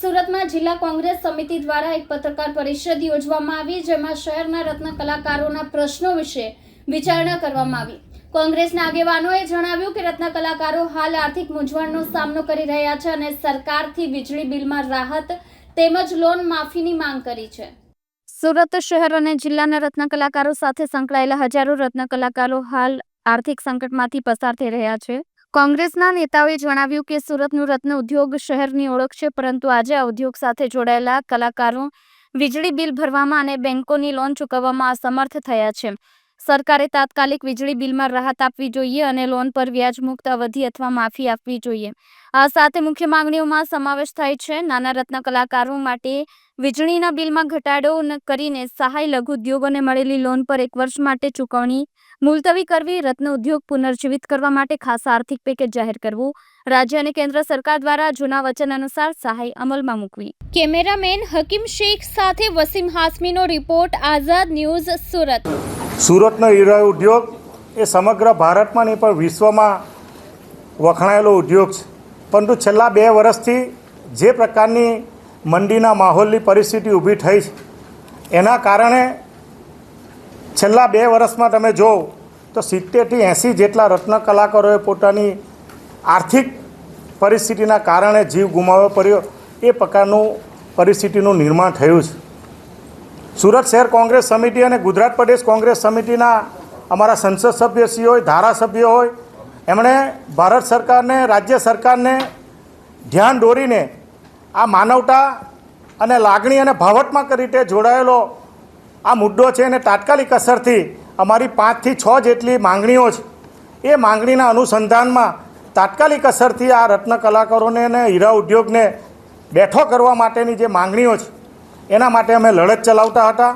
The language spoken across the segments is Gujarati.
સુરતમાં જિલ્લા કોંગ્રેસ સમિતિ દ્વારા એક પત્રકાર પરિષદ યોજવામાં આવી, જેમાં શહેરના રત્ન કલાકારોના પ્રશ્નો વિશે વિચારણા કરવામાં આવી. કોંગ્રેસના આગેવાનોએ જણાવ્યું કે રત્ન કલાકારો હાલ આર્થિક મૂંઝવણનો સામનો કરી રહ્યા છે અને સરકારથી વીજળી બિલમાં રાહત તેમજ લોન માફીની માંગ કરી છે. સુરત શહેર અને જિલ્લાના રત્ન કલાકારો સાથે સંકળાયેલા હજારો રત્ન કલાકારો હાલ આર્થિક સંકટમાંથી પસાર થઈ રહ્યા છે. કોંગ્રેસના નેતાઓએ જણાવ્યું કે સુરતનું રત્ન ઉદ્યોગ શહેરની ઓળખ છે, પરંતુ આજે આ ઉદ્યોગ સાથે જોડાયેલા કલાકારો વીજળી બિલ ભરવામાં અને બેંકોની લોન ચૂકવવામાં અસમર્થ થયા છે. સરકારે તાત્કાલિક વીજળી બિલમાં રાહત આપવી જોઈએ અને લોન પર વ્યાજ મુક્ત અવધિ અથવા માફી આપવી જોઈએ. આ સાથે મુખ્ય માંગણીઓમાં સમાવેશ થાય છે નાના રત્ન કલાકારો માટે વીજળીના બિલમાં ઘટાડો કરીને સહાય લઘુ ઉદ્યોગોને મળેલી લોન પર એક વર્ષ માટે ચૂકવણી, મુલતવી કરવી, રત્ન ઉદ્યોગ પુનર્જીવિત કરવા માટે ખાસ આર્થિક પેકેજ જાહેર કરવું, રાજ્ય અને કેન્દ્ર સરકાર દ્વારા જૂના વચન અનુસાર સહાય અમલમાં મૂકવી. કેમેરામેન હકીમ શેખ સાથે વસીમ હાસમીનો રિપોર્ટ, આઝાદ ન્યૂઝ સુરત. સુરતનો હીરા ઉદ્યોગ એ સમગ્ર ભારતમાં નહીં, પણ વિશ્વમાં વખણાયેલો ઉદ્યોગ છે. પરંતુ છેલ્લા બે વર્ષથી જે પ્રકારની મંદીના માહોલની પરિસ્થિતિ ઊભી થઈ છે, એના કારણે છેલ્લા બે વર્ષમાં તમે જો તો સિત્તેરથી એંસી જેટલા રત્ન કલાકારોએ પોતાની આર્થિક પરિસ્થિતિના કારણે જીવ ગુમાવવો પડ્યો. એ પ્રકારનું પરિસ્થિતિનું નિર્માણ થયું છે. સુરત શહેર કોંગ્રેસ સમિતિ અને ગુજરાત પ્રદેશ કોંગ્રેસ સમિતિના અમારા સંસદ સભ્યશ્રી હોય, ધારાસભ્ય હોય, એમણે ભારત સરકારને, રાજ્ય સરકારને ધ્યાન દોરીને આ માનવતા અને લાગણી અને ભાવાત્મક રીતે જોડાયેલો આ મુદ્દો છે અને તાત્કાલિક અસરથી અમારી પાંચથી છ જેટલી માંગણીઓ છે, એ માંગણીના અનુસંધાનમાં તાત્કાલિક અસરથી આ રત્ન કલાકારોને અને હીરા ઉદ્યોગને બેઠો કરવા માટેની જે માંગણીઓ છે એના માટે અમે લડત ચલાવતા હતા.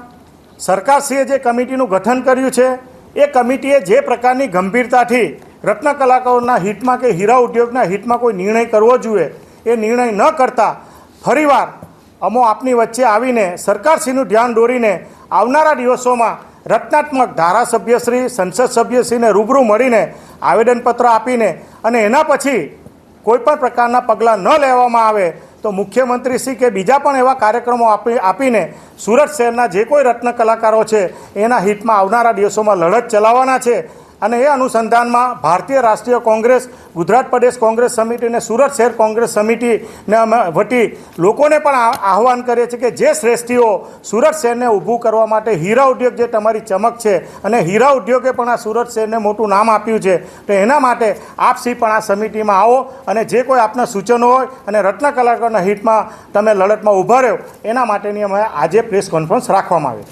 સરકારશ્રીએ જે કમિટીનું ગઠન કર્યું છે, એ કમિટીએ જે પ્રકારની ગંભીરતાથી રત્ન કલાકારોના હિતમાં કે હીરા ઉદ્યોગના હિતમાં કોઈ નિર્ણય કરવો જોઈએ, એ નિર્ણય ન કરતા ફરીવાર અમો આપની વચ્ચે આવીને સરકારશ્રીનું ધ્યાન દોરીને આવનારા દિવસોમાં રત્નાત્મક ધારાસભ્યશ્રી સંસદ સભ્યશ્રીને રૂબરૂ મળીને આવેદનપત્ર આપીને અને એના પછી કોઈપણ પ્રકારના પગલાં ન લેવામાં આવે તો મુખ્યમંત્રી શ્રી કે બીજા પણ એવા કાર્યક્રમો આપી આપીને સુરત શહેરના જે કોઈ રત્ન કલાકારો છે, એના હિતમાં આવનારા દિવસોમાં લડત ચલાવવાના છે. અને એ અનુસંધાનમાં ભારતીય રાષ્ટ્રીય કોંગ્રેસ, ગુજરાત પ્રદેશ કોંગ્રેસ સમિતિ અને સુરત શહેર કોંગ્રેસ સમિતિને અમે વતી લોકોને પણ આહવાન કરીએ છીએ કે જે શ્રેષ્ઠીઓ સુરત શહેરને ઊભું કરવા માટે હીરા ઉદ્યોગ જે તમારી ચમક છે અને હીરા ઉદ્યોગે પણ આ સુરત શહેરને મોટું નામ આપ્યું છે, તો એના માટે આપસી પણ આ સમિતિમાં આવો અને જે કોઈ આપના સૂચનો હોય અને રત્ન કલાકારના હિતમાં તમે લડતમાં ઊભા રહ્યો, એના માટેની અમે આજે પ્રેસ કોન્ફરન્સ રાખવામાં આવી.